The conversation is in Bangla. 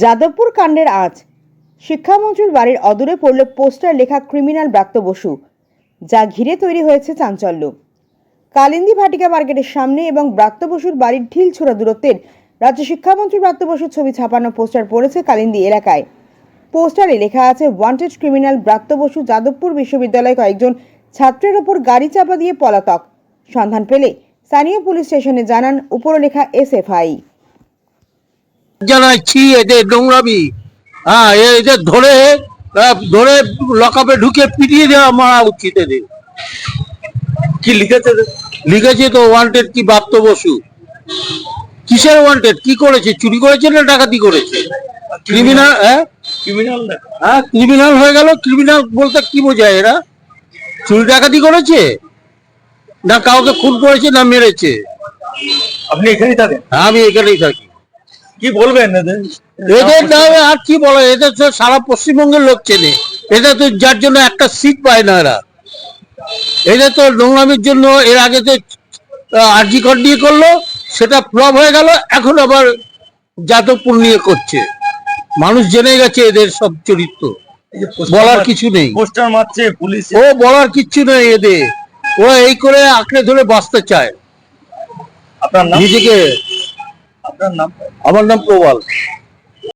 যাদবপুর কাণ্ডের আজ শিক্ষামন্ত্রীর বাড়ির অদূরে পড়ল পোস্টার লেখা ক্রিমিনাল ব্রাত্য বসু, যা ঘিরে তৈরি হয়েছে চাঞ্চল্য। কালিন্দী ভাটিকা মার্কেটের সামনে এবং ব্রাত্য বসুর বাড়ির ঢিল ছোড়া দূরত্বের রাজ্য শিক্ষামন্ত্রী ব্রাত্য বসুর ছবি ছাপানো পোস্টার পড়েছে কালিন্দী এলাকায়। পোস্টারে লেখা আছে ওয়ান্টেড ক্রিমিনাল ব্রাত্য বসু যাদবপুর বিশ্ববিদ্যালয়ে কয়েকজন ছাত্রের ওপর গাড়ি চাপা দিয়ে পলাতক। সন্ধান পেলে স্থানীয় পুলিশ স্টেশনে জানান, উপরলেখা এসএফআই। জানাচ্ছি এদের নোংরামি হ্যাঁ এদের ধরে ধরে লকাপে ঢুকে পিটিয়ে দেওয়া মারা উচিত এদের কি লিখেছে লিখেছে তো ওয়ান্টেড কি বাপ্ত বসু। কিসের ওয়ান্টেড কি করেছে? চুরি করেছে না ডাকাতি করেছে? ক্রিমিনাল হ্যাঁ? ক্রিমিনাল হ্যাঁ ক্রিমিনাল হয়ে গেল। ক্রিমিনাল বলতে কি বোঝায় এরা? চুরি ডাকাতি করেছে? না কাউকে খুন করেছে না মেরেছে? আপনি এখানেই থাকেন? আমি এখানেই থাকি। কি বলবেন এদের? এদের নামে আর কি বলে এদের তো সারা পশ্চিমবঙ্গের লোক চেনে। এটা তো যার জন্য একটা সিট পায় না এরা। এদের তো নোংরামির জন্য এর আগে তো আরজি কর নিয়ে করল সেটা ফ্লপ হয়ে গেল এখন আবার যাদবপুর নিয়ে করছে। মানুষ জেনে গেছে এদের সব চরিত্র। বলার কিছু নেই। পোস্টার মারছে পুলিশ। ও বলার কিচ্ছু নেই এদের। ওরা এই করে আঁকড়ে ধরে বাঁচতে চায়। আপনার নিজেকে আপনার নাম? আমার নাম প্রবাল।